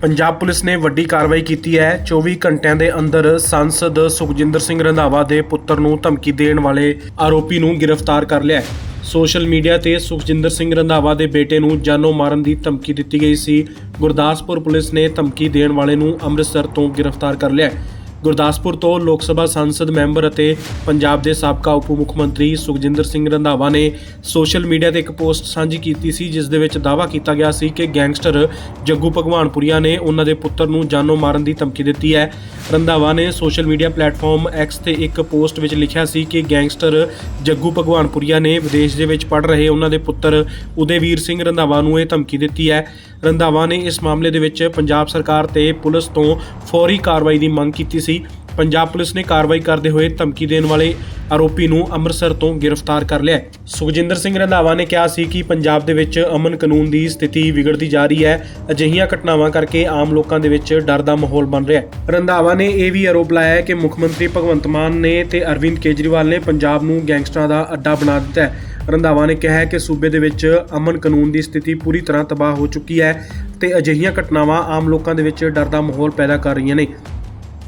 Punjab police ਨੇ ਵੱਡੀ ਕਾਰਵਾਈ ਕੀਤੀ ਹੈ। 24 ਘੰਟਿਆਂ ਦੇ ਅੰਦਰ ਸੰਸਦ ਸੁਖਜਿੰਦਰ ਸਿੰਘ ਰੰਧਾਵਾ ਦੇ ਪੁੱਤਰ ਨੂੰ ਧਮਕੀ ਦੇਣ ਵਾਲੇ ਆਰੋਪੀ ਨੂੰ ਗ੍ਰਿਫਤਾਰ ਕਰ ਲਿਆ ਹੈ। ਸੋਸ਼ਲ ਮੀਡੀਆ ਤੇ ਸੁਖਜਿੰਦਰ ਸਿੰਘ ਰੰਧਾਵਾ ਦੇ ਬੇਟੇ ਨੂੰ ਜਾਨੋਂ ਮਾਰਨ ਦੀ ਧਮਕੀ ਦਿੱਤੀ ਗਈ ਸੀ। ਗੁਰਦਾਸਪੁਰ ਪੁਲਿਸ ਨੇ ਧਮਕੀ ਦੇਣ ਵਾਲੇ ਨੂੰ ਅੰਮ੍ਰਿਤਸਰ ਤੋਂ ਗ੍ਰਿਫਤਾਰ ਕਰ ਲਿਆ ਹੈ। ਗੁਰਦਾਸਪੁਰ ਤੋਂ ਲੋਕ ਸਭਾ ਸੰਸਦ ਮੈਂਬਰ ਅਤੇ ਪੰਜਾਬ ਦੇ ਸਾਬਕਾ ਉਪ ਮੁੱਖ ਮੰਤਰੀ ਸੁਖਜਿੰਦਰ ਸਿੰਘ ਰੰਧਾਵਾ ਨੇ ਸੋਸ਼ਲ ਮੀਡੀਆ ਤੇ ਇੱਕ ਪੋਸਟ ਸਾਂਝੀ ਕੀਤੀ ਸੀ, ਜਿਸ ਦੇ ਵਿੱਚ ਦਾਅਵਾ ਕੀਤਾ ਗਿਆ ਸੀ ਕਿ ਗੈਂਗਸਟਰ ਜੱਗੂ ਭਗਵਾਨਪੁਰੀਆ ਨੇ ਉਹਨਾਂ ਦੇ ਪੁੱਤਰ ਨੂੰ ਜਾਨੋਂ ਮਾਰਨ ਦੀ ਧਮਕੀ ਦਿੱਤੀ ਹੈ। ਰੰਧਾਵਾ ਨੇ ਸੋਸ਼ਲ ਮੀਡੀਆ ਪਲੇਟਫਾਰਮ X ਤੇ ਇੱਕ ਪੋਸਟ ਵਿੱਚ ਲਿਖਿਆ ਸੀ ਕਿ ਗੈਂਗਸਟਰ ਜੱਗੂ ਭਗਵਾਨਪੁਰੀਆ ਨੇ ਵਿਦੇਸ਼ ਦੇ ਵਿੱਚ ਪੜ ਰਹੇ ਉਹਨਾਂ ਦੇ ਪੁੱਤਰ ਉਦੇਵੀਰ ਸਿੰਘ ਰੰਧਾਵਾ ਨੂੰ ਇਹ ਧਮਕੀ ਦਿੱਤੀ ਹੈ। ਰੰਧਾਵਾ ਨੇ ਇਸ ਮਾਮਲੇ ਦੇ ਵਿੱਚ ਪੰਜਾਬ ਸਰਕਾਰ ਤੇ ਪੁਲਿਸ ਤੋਂ ਫੌਰੀ ਕਾਰਵਾਈ ਦੀ ਮੰਗ ਕੀਤੀ ਸੀ। ਪੰਜਾਬ ਪੁਲਿਸ ਨੇ ਕਾਰਵਾਈ ਕਰਦੇ ਹੋਏ ਧਮਕੀ ਦੇਣ ਵਾਲੇ ਆਰੋਪੀ ਨੂੰ ਅੰਮ੍ਰਿਤਸਰ ਤੋਂ ਗ੍ਰਿਫਤਾਰ ਕਰ ਲਿਆ ਸੁਖਜਿੰਦਰ ਸਿੰਘ ਰੰਧਾਵਾ ਨੇ ਕਿਹਾ ਸੀ ਕਿ ਪੰਜਾਬ ਦੇ ਵਿੱਚ ਅਮਨ ਕਾਨੂੰਨ ਦੀ ਸਥਿਤੀ ਵਿਗੜਦੀ ਜਾ ਰਹੀ ਹੈ। ਅਜਿਹੀਆਂ ਘਟਨਾਵਾਂ ਕਰਕੇ ਆਮ ਲੋਕਾਂ ਦੇ ਵਿੱਚ ਡਰ ਦਾ ਮਾਹੌਲ ਬਣ ਰਿਹਾ ਹੈ। ਰੰਧਾਵਾ ਨੇ ਇਹ ਵੀ ਆਰੋਪ ਲਾਇਆ ਹੈ ਕਿ ਮੁੱਖ ਮੰਤਰੀ ਭਗਵੰਤ ਮਾਨ ਨੇ ਤੇ ਅਰਵਿੰਦ ਕੇਜਰੀਵਾਲ ਨੇ ਪੰਜਾਬ ਨੂੰ ਗੈਂਗਸਟਰਾਂ ਦਾ ਅੱਡਾ ਬਣਾ ਦਿੱਤਾ ਹੈ। ਰੰਧਾਵਾ ਨੇ ਕਿਹਾ ਹੈ ਕਿ ਸੂਬੇ ਦੇ ਵਿੱਚ ਅਮਨ ਕਾਨੂੰਨ ਦੀ ਸਥਿਤੀ ਪੂਰੀ ਤਰ੍ਹਾਂ ਤਬਾਹ ਹੋ ਚੁੱਕੀ ਹੈ ਤੇ ਅਜਿਹੀਆਂ ਘਟਨਾਵਾਂ ਆਮ ਲੋਕਾਂ ਦੇ ਵਿੱਚ ਡਰ ਦਾ ਮਾਹੌਲ ਪੈਦਾ ਕਰ ਰਹੀਆਂ ਨੇ।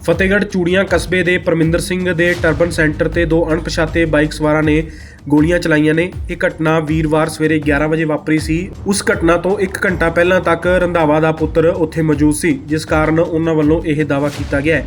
ਫਤਿਹਗੜ੍ਹ ਚੂੜੀਆਂ ਕਸਬੇ ਦੇ ਪਰਮਿੰਦਰ ਸਿੰਘ ਦੇ ਟਰਬਨ ਸੈਂਟਰ ਤੇ ਦੋ ਅਣਪਛਾਤੇ ਬਾਈਕ ਸਵਾਰਾਂ ਨੇ ਗੋਲੀਆਂ ਚਲਾਈਆਂ ਨੇ। ਇਹ ਘਟਨਾ ਵੀਰਵਾਰ ਸਵੇਰੇ 11 ਵਜੇ ਵਾਪਰੀ ਸੀ। ਉਸ ਘਟਨਾ ਤੋਂ 1 ਘੰਟਾ ਪਹਿਲਾਂ ਤੱਕ ਰੰਧਾਵਾ ਦਾ ਪੁੱਤਰ ਉੱਥੇ ਮੌਜੂਦ ਸੀ, ਜਿਸ ਕਾਰਨ ਉਹਨਾਂ ਵੱਲੋਂ ਇਹ ਦਾਅਵਾ ਕੀਤਾ ਗਿਆ ਹੈ।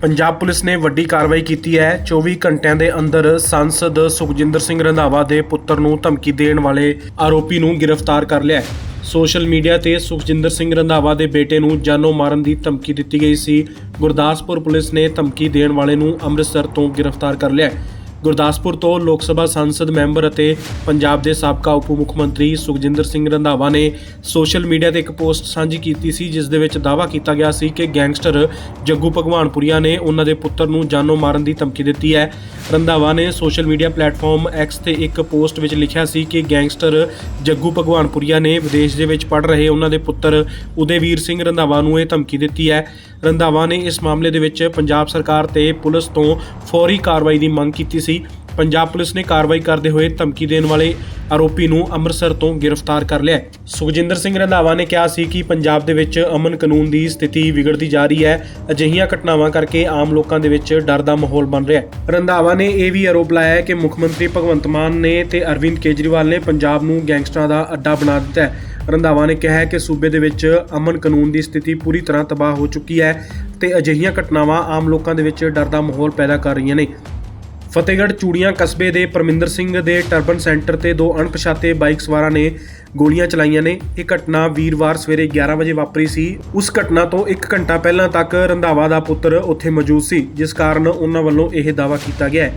ਪੰਜਾਬ ਪੁਲਿਸ ਨੇ ਵੱਡੀ ਕਾਰਵਾਈ ਕੀਤੀ ਹੈ। 24 ਘੰਟਿਆਂ ਦੇ ਅੰਦਰ ਸੰਸਦ ਸੁਖਜਿੰਦਰ ਸਿੰਘ ਰੰਧਾਵਾ ਦੇ ਪੁੱਤਰ ਨੂੰ ਧਮਕੀ ਦੇਣ ਵਾਲੇ ਆਰੋਪੀ ਨੂੰ ਗ੍ਰਿਫਤਾਰ ਕਰ ਲਿਆ ਹੈ। ਸੋਸ਼ਲ ਮੀਡੀਆ ਤੇ ਸੁਖਜਿੰਦਰ ਸਿੰਘ ਰੰਧਾਵਾ ਦੇ ਬੇਟੇ ਨੂੰ ਜਾਨੋਂ ਮਾਰਨ ਦੀ ਧਮਕੀ ਦਿੱਤੀ ਗਈ ਸੀ। ਗੁਰਦਾਸਪੁਰ ਪੁਲਿਸ ਨੇ ਧਮਕੀ ਦੇਣ ਵਾਲੇ ਨੂੰ ਅੰਮ੍ਰਿਤਸਰ ਤੋਂ ਗ੍ਰਿਫਤਾਰ ਕਰ ਲਿਆ ਹੈ। ਗੁਰਦਾਸਪੁਰ ਤੋਂ ਲੋਕ ਸਭਾ ਸੰਸਦ ਮੈਂਬਰ ਅਤੇ ਪੰਜਾਬ ਦੇ ਸਾਬਕਾ ਉਪ ਮੁੱਖ ਮੰਤਰੀ ਸੁਖਜਿੰਦਰ ਸਿੰਘ ਰੰਧਾਵਾ ਨੇ ਸੋਸ਼ਲ ਮੀਡੀਆ ਤੇ ਇੱਕ ਪੋਸਟ ਸਾਂਝੀ ਕੀਤੀ ਸੀ, ਜਿਸ ਦੇ ਵਿੱਚ ਦਾਅਵਾ ਕੀਤਾ ਗਿਆ ਸੀ ਕਿ ਗੈਂਗਸਟਰ ਜੱਗੂ ਭਗਵਾਨਪੁਰੀਆ ਨੇ ਉਹਨਾਂ ਦੇ ਪੁੱਤਰ ਨੂੰ ਜਾਨੋਂ ਮਾਰਨ ਦੀ ਧਮਕੀ ਦਿੱਤੀ ਹੈ। ਰੰਧਾਵਾ ਨੇ ਸੋਸ਼ਲ ਮੀਡੀਆ ਪਲੇਟਫਾਰਮ X ਤੇ ਇੱਕ ਪੋਸਟ ਵਿੱਚ ਲਿਖਿਆ ਸੀ ਕਿ ਗੈਂਗਸਟਰ ਜੱਗੂ ਭਗਵਾਨਪੁਰੀਆ ਨੇ ਵਿਦੇਸ਼ ਦੇ ਵਿੱਚ ਪੜ ਰਹੇ ਉਹਨਾਂ ਦੇ ਪੁੱਤਰ ਉਦੇਵੀਰ ਸਿੰਘ ਰੰਧਾਵਾ ਨੂੰ ਇਹ ਧਮਕੀ ਦਿੱਤੀ ਹੈ। ਰੰਧਾਵਾ ਨੇ ਇਸ ਮਾਮਲੇ ਦੇ ਵਿੱਚ ਪੰਜਾਬ ਸਰਕਾਰ ਤੇ ਪੁਲਿਸ ਤੋਂ ਫੌਰੀ ਕਾਰਵਾਈ ਦੀ ਮੰਗ ਕੀਤੀ ਸੀ ਪੰਜਾਬ ਪੁਲਿਸ ਨੇ ਕਾਰਵਾਈ ਕਰਦੇ ਹੋਏ ਧਮਕੀ ਦੇਣ ਵਾਲੇ ਆਰੋਪੀ ਨੂੰ ਅੰਮ੍ਰਿਤਸਰ ਤੋਂ ਗ੍ਰਿਫਤਾਰ ਕਰ ਲਿਆ ਹੈ। ਸੁਖਜਿੰਦਰ ਸਿੰਘ ਰੰਧਾਵਾ ਨੇ ਕਿਹਾ ਸੀ ਕਿ ਪੰਜਾਬ ਦੇ ਵਿੱਚ ਅਮਨ ਕਾਨੂੰਨ ਦੀ ਸਥਿਤੀ ਵਿਗੜਦੀ ਜਾ ਰਹੀ ਹੈ। ਅਜਿਹੀਆਂ ਘਟਨਾਵਾਂ ਕਰਕੇ ਆਮ ਲੋਕਾਂ ਦੇ ਵਿੱਚ ਡਰ ਦਾ ਮਾਹੌਲ ਬਣ ਰਿਹਾ ਹੈ। ਰੰਧਾਵਾ ਨੇ ਇਹ ਵੀ ਆਰੋਪ ਲਾਇਆ ਹੈ ਕਿ ਮੁੱਖ ਮੰਤਰੀ ਭਗਵੰਤ ਮਾਨ ਨੇ ਤੇ ਅਰਵਿੰਦ ਕੇਜਰੀਵਾਲ ਨੇ ਪੰਜਾਬ ਨੂੰ ਗੈਂਗਸਟਰਾਂ ਦਾ ਅੱਡਾ ਬਣਾ ਦਿੱਤਾ ਹੈ। ਰੰਧਾਵਾ ਨੇ ਕਿਹਾ ਹੈ ਕਿ ਸੂਬੇ ਦੇ ਵਿੱਚ ਅਮਨ ਕਾਨੂੰਨ ਦੀ ਸਥਿਤੀ ਪੂਰੀ ਤਰ੍ਹਾਂ ਤਬਾਹ ਹੋ ਚੁੱਕੀ ਹੈ ਤੇ ਅਜਿਹੀਆਂ ਘਟਨਾਵਾਂ ਆਮ ਲੋਕਾਂ ਦੇ ਵਿੱਚ ਡਰ ਦਾ ਮਾਹੌਲ ਪੈਦਾ ਕਰ ਰਹੀਆਂ ਨੇ। ਫਤਿਹਗੜ੍ਹ ਚੂੜੀਆਂ ਕਸਬੇ ਦੇ ਪਰਮਿੰਦਰ ਸਿੰਘ ਦੇ ਟਰਬਨ ਸੈਂਟਰ ਤੇ ਦੋ ਅਣਪਛਾਤੇ ਬਾਈਕ ਸਵਾਰਾਂ ਨੇ ਗੋਲੀਆਂ ਚਲਾਈਆਂ ਨੇ। ਇਹ ਘਟਨਾ ਵੀਰਵਾਰ ਸਵੇਰੇ 11 ਵਜੇ ਵਾਪਰੀ ਸੀ। ਉਸ ਘਟਨਾ ਤੋਂ 1 ਘੰਟਾ ਪਹਿਲਾਂ ਤੱਕ ਰੰਧਾਵਾ ਦਾ ਪੁੱਤਰ ਉੱਥੇ ਮੌਜੂਦ ਸੀ, ਜਿਸ ਕਾਰਨ ਉਹਨਾਂ ਵੱਲੋਂ ਇਹ ਦਾਅਵਾ ਕੀਤਾ ਗਿਆ ਹੈ।